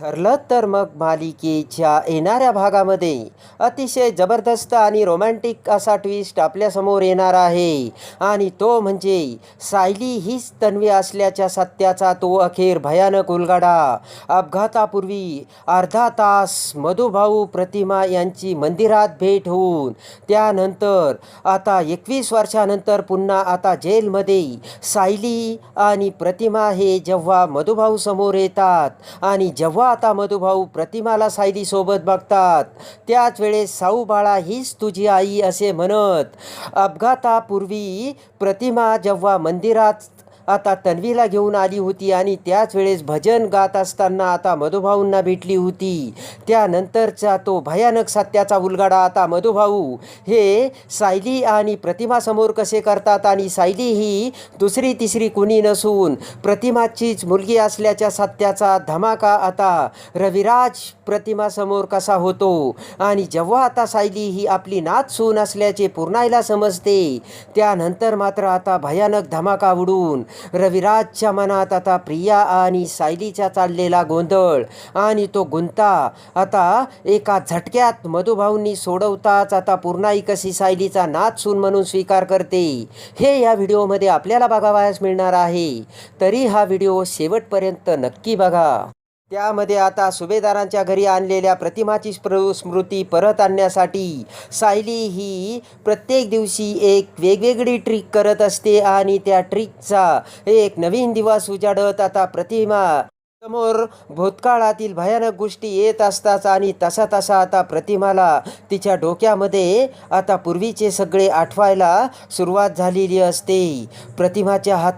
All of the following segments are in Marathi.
ठरलं तर मग मालिकेच्या येणाऱ्या भागामध्ये अतिशय जबरदस्त आणि रोमॅन्टिक असा ट्विस्ट आपल्यासमोर येणार आहे. आणि तो म्हणजे सायली हीच तन्वी असल्याच्या सत्याचा तो अखेर भयानक उलगाडा. अपघातापूर्वी अर्धा तास मधुभाऊ प्रतिमा यांची मंदिरात भेट होऊन त्यानंतर आता एकवीस वर्षानंतर पुन्हा आता जेलमध्ये सायली आणि प्रतिमा हे जेव्हा मधुभाऊ समोर येतात आणि जेव्हा आता मधुभाऊ प्रतिमाला सायली सोबत बघतात. त्याच वेळेस साऊ बाळा हीच तुझी आई असे म्हणत अपघातापूर्वी प्रतिमा जेव्हा मंदिरात आता तन्वीला घेऊन आली होती आणि त्याच वेळेस भजन गात असताना आता मधुभाऊंना भेटली होती. त्यानंतरचा तो भयानक सत्याचा उलगाडा आता मधुभाऊ. हे सायली आणि प्रतिमासमोर कसे करतात आणि सायली ही दुसरी तिसरी कुणी नसून प्रतिमाचीच मुलगी असल्याच्या सत्याचा धमाका आता रविराज प्रतिमासमोर कसा होतो? आणि जेव्हा आता सायली ही आपली नात सून असल्याचे पूर्णायला समजते त्यानंतर मात्र आता भयानक धमाका उडून रविराजच्या मनात आता प्रिया आणि सायलीचा चाललेला गोंधळ आणि तो गुंता. आता एका झटक्यात मधुभाऊंनी सोडवताच आता पूर्णाई कशी सायलीचा नाच सून म्हणून स्वीकार करते. हे या व्हिडिओमध्ये आपल्याला बघावयास मिळणार आहे. तरी हा व्हिडिओ शेवटपर्यंत नक्की बघा. त्यामध्ये आता सुभेदारांच्या घरी आणलेल्या प्रतिमाची स्मृती परत आणण्यासाठी सायली ही प्रत्येक दिवशी एक वेगवेगळी ट्रिक करत असते आणि त्या ट्रिकचा एक नवीन दिवस उजाडत आता प्रतिमा समोर भूतकाळातील भयानक गोष्टी येत असतात आणि तसा तसा आता प्रतिमाला तिच्या डोक्यामध्ये आता पूर्वीचे सगळे आठवायला सुरुवात झालेली असते. प्रतिमाच्या हात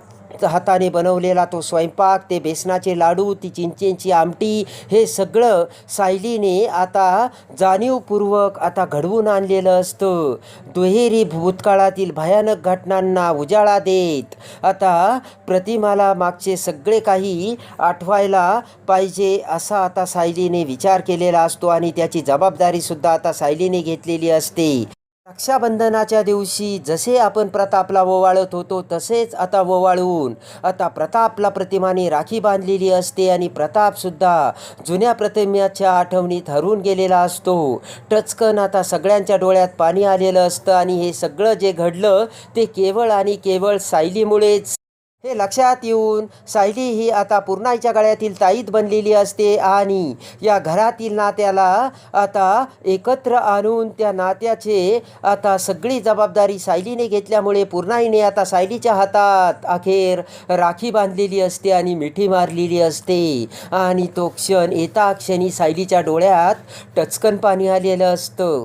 हाताने बनवलेला तो स्वयंपाक ते बेसनाचे लाडू ती चिंचेंची आमटी हे सगळं सायलीने आता जाणीवपूर्वक आता घडवून आणलेलं असतं. दुहेरी भूतकाळातील भयानक घटनांना उजाळा देत आता प्रतिमाला मागचे सगळे काही आठवायला पाहिजे असा आता सायलीने विचार केलेला असतो आणि त्याची जबाबदारीसुद्धा आता सायलीने घेतलेली असते. रक्षाबंधनाच्या दिवशी जसे आपण प्रतापला ओवाळत होतो तसेच आता ओवाळून. आता प्रतापला प्रतिमाने राखी बांधलेली असते आणि प्रतापसुद्धा जुन्या प्रतिमेच्या आठवणीत हरून गेलेला असतो. टचकन आता सगळ्यांच्या डोळ्यात पाणी आलेलं असतं आणि हे सगळं जे घडलं ते केवळ आणि केवळ सायलीमुळेच. हे लक्षात येऊन सायली ही आता पूर्णाईच्या गळ्यातील ताईत बनलेली असते आणि या घरातील नात्याला आता एकत्र आणून त्या नात्याचे आता सगळी जबाबदारी सायलीने घेतल्यामुळे पूर्णाईने आता सायलीच्या हातात अखेर राखी बांधलेली असते आणि मिठी मारलेली असते. आणि तो क्षण येता क्षणी सायलीच्या डोळ्यात टचकन पाणी आलेलं असतं.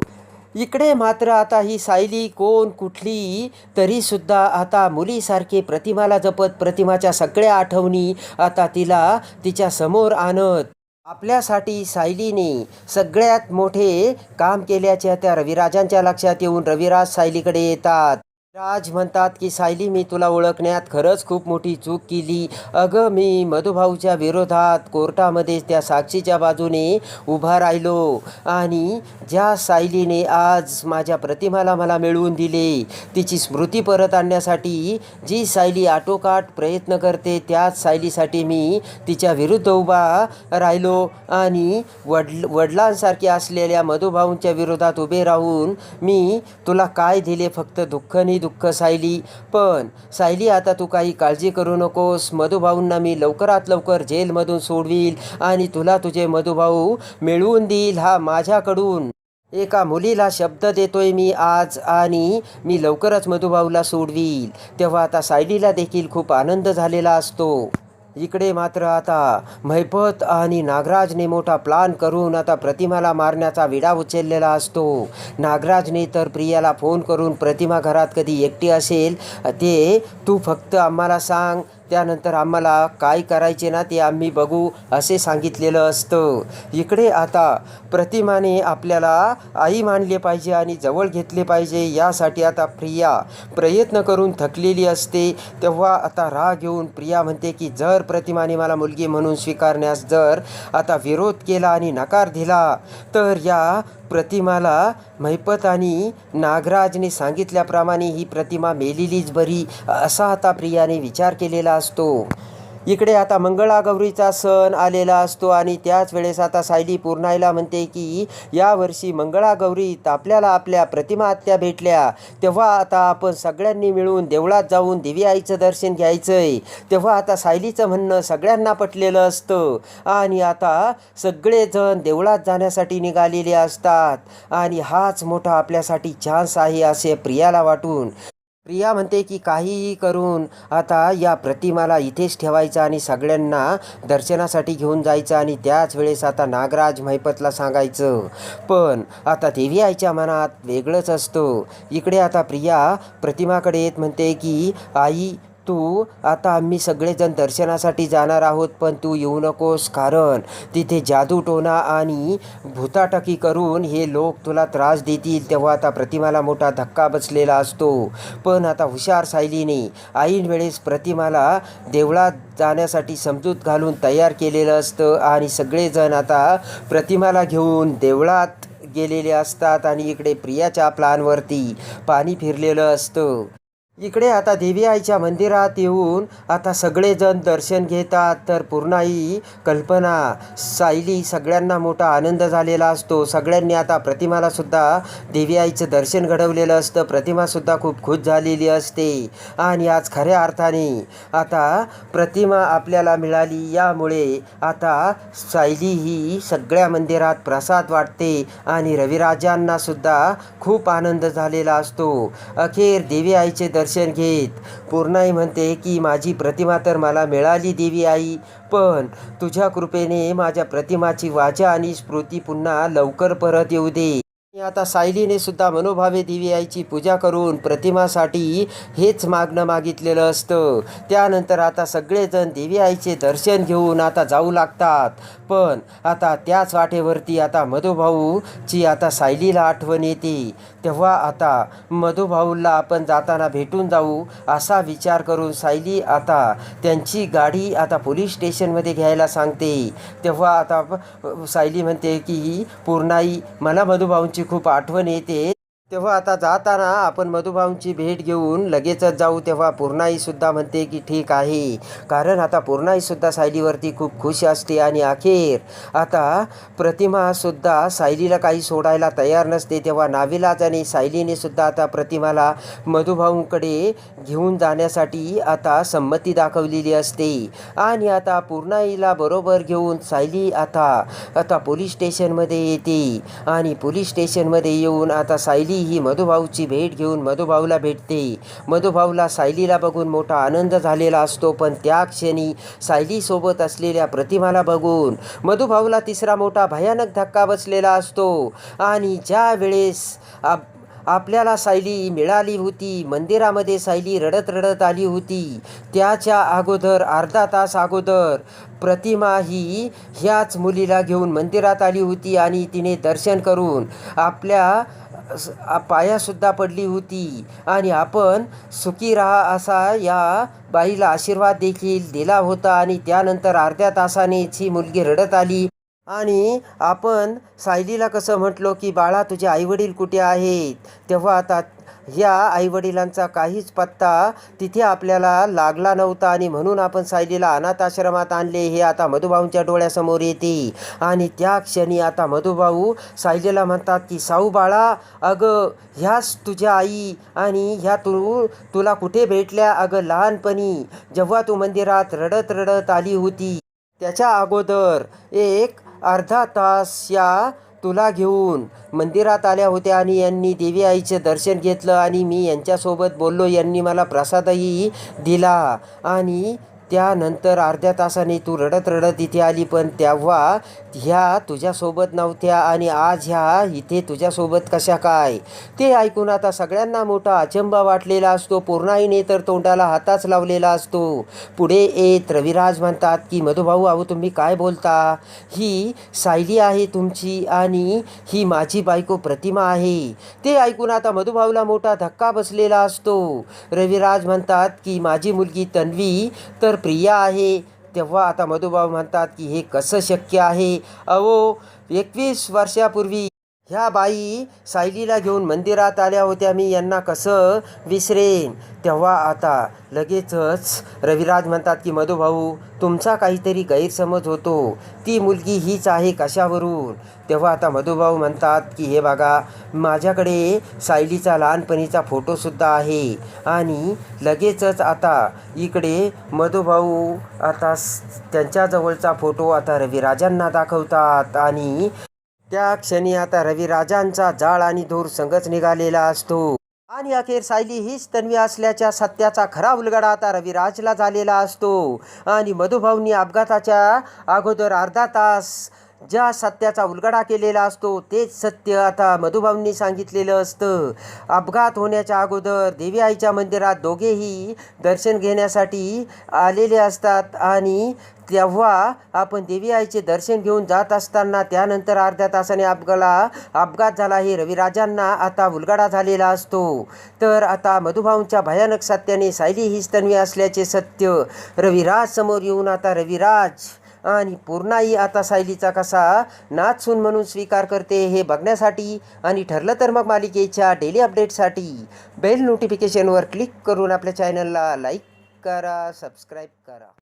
इकडे मात्र आता ही सायली कोण कुठली तरीसुद्धा आता मुलीसारखी प्रतिमाला जपत प्रतिमाच्या सगळ्या आठवणी आता तिला तिच्या समोर आणत. आपल्यासाठी सायलीने सगळ्यात मोठे काम केल्याच्या त्या रविराजांच्या लक्षात येऊन रविराज सायलीकडे येतात. राज म्हणतात की सायली मी तुला ओळखण्यात खरंच खूप मोठी चूक केली. अगं मी मधुभाऊच्या विरोधात कोर्टामध्ये त्या साक्षीच्या बाजूने उभा राहिलो आणि ज्या सायलीने आज माझ्या प्रतिमाला मला मिळवून दिले तिची स्मृती परत आणण्यासाठी जी सायली आटोकाट प्रयत्न करते त्याच सायलीसाठी मी तिच्या विरुद्ध उभा राहिलो आणि वडल वडिलांसारखे असलेल्या मधुभाऊंच्या विरोधात उभे राहून मी तुला काय दिले फक्त दुःख आणि दुःख सायली पण सायली आता तू काही काळजी करू नकोस. मधुभाऊंना मी लवकरात लवकर जेलमधून सोडवील आणि तुला तुझे मधुभाऊ मिळवून देईल हा माझ्याकडून. एका मुलीला शब्द देतोय मी आज आणि मी लवकरच मधुभाऊला सोडवील. तेव्हा आता सायलीला देखील खूप आनंद झालेला असतो. इकडे मात्र आता मैपत आणि नागराजने मोठा प्लान करून आता प्रतिमाला मारण्याचा विडा उचललेला असतो. नागराजने तर प्रियाला फोन करून प्रतिमा घरात कधी एकटी असेल ते तू फक्त आम्हाला सांग त्यानंतर आम्हाला काय करायचे ना ते आम्ही बघू असे सांगितलेलं असतं. इकडे आता प्रतिमाने आपल्याला आई मानले पाहिजे आणि जवळ घेतले पाहिजे यासाठी आता प्रिया प्रयत्न करून थकलेली असते. तेव्हा आता राग येऊन प्रिया म्हणते की जर प्रतिमाने मला मुलगी म्हणून स्वीकारण्यास जर आता विरोध केला आणि नकार दिला तर या प्रतिमाला महिपत आणि नागराजने सांगितल्याप्रमाणे ही प्रतिमा मेलेलीच बरी असा आता प्रियाने विचार केलेला असतो. इकडे आता मंगळागौरीचा सण आलेला असतो आणि त्याच वेळेस आता सायली पूर्णायला म्हणते की यावर्षी मंगळागौरीत आपल्याला आपल्या प्रतिमा आत्या भेटल्या. तेव्हा आता आपण सगळ्यांनी मिळून देवळात जाऊन देवी आईचं दर्शन घ्यायचं आहे तेव्हा आता सायलीचं म्हणणं सगळ्यांना पटलेलं असतं. आणि आता सगळेजण देवळात जाण्यासाठी निघालेले असतात. आणि हाच मोठा आपल्यासाठी चान्स आहे असे प्रियाला वाटून. प्रिया म्हणते की काहीही करून आता या प्रतिमाला इथेच ठेवायचं आणि सगळ्यांना दर्शनासाठी घेऊन जायचं आणि त्याच वेळेस आता नागराज महिपतला सांगायचं. पण आता देवी आईच्या मनात वेगळंच असतं. इकडे आता प्रिया प्रतिमाकडे येत म्हणते की आई तू आता आम्ही सगळेजण दर्शनासाठी जाणार आहोत पण तू येऊ नकोस कारण तिथे जादूटोणा आणि भूताटकी करून हे लोक तुला त्रास देतील तेव्हा आता प्रतिमाला मोठा धक्का बसलेला असतो. पण आता हुशार सायलीने ऐन वेळेस प्रतिमाला देवळात जाण्यासाठी समजूत घालून तयार केलेलं असतं आणि सगळेजण आता प्रतिमाला घेऊन देवळात गेलेले असतात आणि इकडे प्रियाच्या प्लानवरती पाणी फिरलेलं असतं. इकडे आता देवी आईच्या मंदिरात येऊन आता सगळेजण दर्शन घेतात. तर पूर्णाई कल्पना सायली सगळ्यांना मोठा आनंद झालेला असतो. सगळ्यांनी आता प्रतिमालासुद्धा देवी आईचं दर्शन घडवलेलं असतं. प्रतिमासुद्धा खूप खुश झालेली असते. आणि आज खऱ्या अर्थाने आता प्रतिमा आपल्याला मिळाली. यामुळे आता सायली ही सगळ्या मंदिरात प्रसाद वाटते आणि रविराजांनासुद्धा खूप आनंद झालेला असतो. अखेर देवी आईचे दर्शन दर्शन घेत. पूर्णाई म्हणते की माझी प्रतिमा तर मला मिळाली देवी आई. पण तुझ्या कृपेने माझ्या प्रतिमाची वाचा आणि स्मृती पुन्हा लवकर परत येऊ दे. आता सायलीने सुद्धा मनोभावे देवी आईची पूजा करून प्रतिमासाठी हेच मागणं मागितलेलं असतं. त्यानंतर आता सगळेजण देवी आईचे दर्शन घेऊन आता जाऊ लागतात. पण आता त्याच वाटेवरती आता मधुभाऊची आता सायलीला आठवण येते. तेव्हा आता मधुभाऊला आपण जाताना भेटून जाऊ असा विचार करून सायली आता त्यांची गाडी आता पोलीस स्टेशनमध्ये घ्यायला सांगते. तेव्हा आता सायली म्हणते की पूर्णाई मला मधुभाऊंची खूप आठवण येते. तेव्हा आता जाताना आपण मधुभाऊंची भेट घेऊन लगेचच जाऊ तेव्हा पूर्णाईसुद्धा म्हणते की ठीक आहे. कारण आता पूर्णाईसुद्धा सायलीवरती खूप खुश असते आणि अखेर आता प्रतिमासुद्धा सायलीला काही सोडायला तयार नसते तेव्हा नाविलाज आणि सायलीने सुद्धा आता प्रतिमाला मधुभाऊंकडे घेऊन जाण्यासाठी आता संमती दाखवलेली असते. आणि आता पूर्णाईला बरोबर घेऊन सायली आता आता पोलीस स्टेशनमध्ये येते. आणि पोलीस स्टेशनमध्ये येऊन आता सायली ही मधुभाऊची भेट घेऊन मधुभाऊला भेटते. मधुभाऊला सायलीला बघून मोठा आनंद झालेला असतो पण त्या क्षणी सायलीसोबत असलेल्या प्रतिमाला बघून मधुभाऊला तिसरा मोठा भयानक धक्का बसलेला असतो. आणि ज्या वेळेस आप आपल्याला सायली मिळाली होती. मंदिरामध्ये सायली रडत रडत आली होती. त्याच्या अगोदर अर्धा तास अगोदर प्रतिमा ही ह्याच मुलीला घेऊन मंदिरात आली होती आणि तिने दर्शन करून आपल्या पायासुद्धा पडली होती. आणि आपण सुखी राहा असा या बाईला आशीर्वाद देखील दिला होता आणि त्यानंतर अर्ध्या तासानेच ही मुलगी रडत आली. आणि आपण सायलीला कसं म्हटलो की बाळा तुझे आईवडील कुठे आहेत? तेव्हा आता ह्या आईवडिलांचा काहीच पत्ता तिथे आपल्याला लागला नव्हता आणि म्हणून आपण सायलीला अनाथ आश्रमात आणले. हे आता मधुभाऊंच्या डोळ्यासमोर येते. आणि त्या क्षणी आता मधुभाऊ सायलीला म्हणतात की साऊ बाळा अगं ह्याच तुझ्या आई आणि ह्या तू तुला कुठे भेटल्या? अगं लहानपणी जेव्हा तू मंदिरात रडत रडत आली होती. त्याच्या अगोदर एक अर्धा तास या तुला घेऊन मंदिरात आल्या होत्या आणि यांनी देवी आईचे दर्शन घेतलं आणि मी यांच्यासोबत बोललो यांनी मला प्रसादही दिला आणि त्यानंतर अर्ध्या तासाने तू रडत रडत इथे आली पण तेव्हा ह्या तुझ्यासोबत नव्हत्या आणि आज ह्या इथे तुझ्यासोबत कशा काय? ते ऐकून आता सगळ्यांना मोठा अचंबा वाटलेला असतो. पूर्णाईने तर तोंडाला हाताच लावलेला असतो. पुढे येत रविराज म्हणतात की मधुभाऊ अहो तुम्ही काय बोलता? ही सायली आहे तुमची आणि ही माझी बायको प्रतिमा आहे. ते ऐकून आता मधुभाऊला मोठा धक्का बसलेला असतो. रविराज म्हणतात की माझी मुलगी तन्वी तर प्रिया आहे तेव्हा आता मधुभाऊ म्हणतात की हे कसं शक्य आहे? अहो एकवीस वर्षापूर्वी ह्या बाई सायलीला घेऊन मंदिरात आल्या होत्या. मी यांना कसं विसरेन? तेव्हा आता लगेचच रविराज म्हणतात की मधुभाऊ तुमचा काहीतरी गैरसमज होतो. ती मुलगी हीच आहे कशावरून? तेव्हा आता मधुभाऊ म्हणतात की हे बघा माझ्याकडे सायलीचा लहानपणीचा फोटोसुद्धा आहे. आणि लगेचच आता इकडे मधुभाऊ आता त्यांच्याजवळचा फोटो आता रविराजांना दाखवतात. आणि त्या क्षणी आता रविराजांचा जाळ आणि धूर संगच निघालेला असतो. आणि अखेर सायली हीच तन्वी असल्याच्या सत्याचा खरा उलगडा आता रविराजला झालेला असतो. आणि मधुभाऊंनी अपघाताच्या अगोदर अर्धा तास ज्या सत्याचा उलगडा केलेला असतो तेच सत्य आता मधुभाऊंनी सांगितलेलं असतं. अपघात होण्याच्या अगोदर देवी आईच्या मंदिरात दोघेही दर्शन घेण्यासाठी आलेले असतात आणि तेव्हा आपण देवी आईचे दर्शन घेऊन जात असताना त्यानंतर अर्ध्या तासाने अपघाला अपघात झाला हे रविराजांना आता उलगडा झालेला असतो. तर आता मधुभाऊंच्या भयानक सत्याने सायली हीच तन्वी असल्याचे सत्य रविराज समोर येऊन आता रविराज आणि पूर्णाई आता सायलीचा कसा नाचसून म्हणून स्वीकार करते हे बघण्यासाठी आणि ठरलं तर मग मालिकेच्या डेली अपडेटसाठी बेल नोटिफिकेशनवर क्लिक करून आपल्या चॅनलला लाईक करा सबस्क्राईब करा.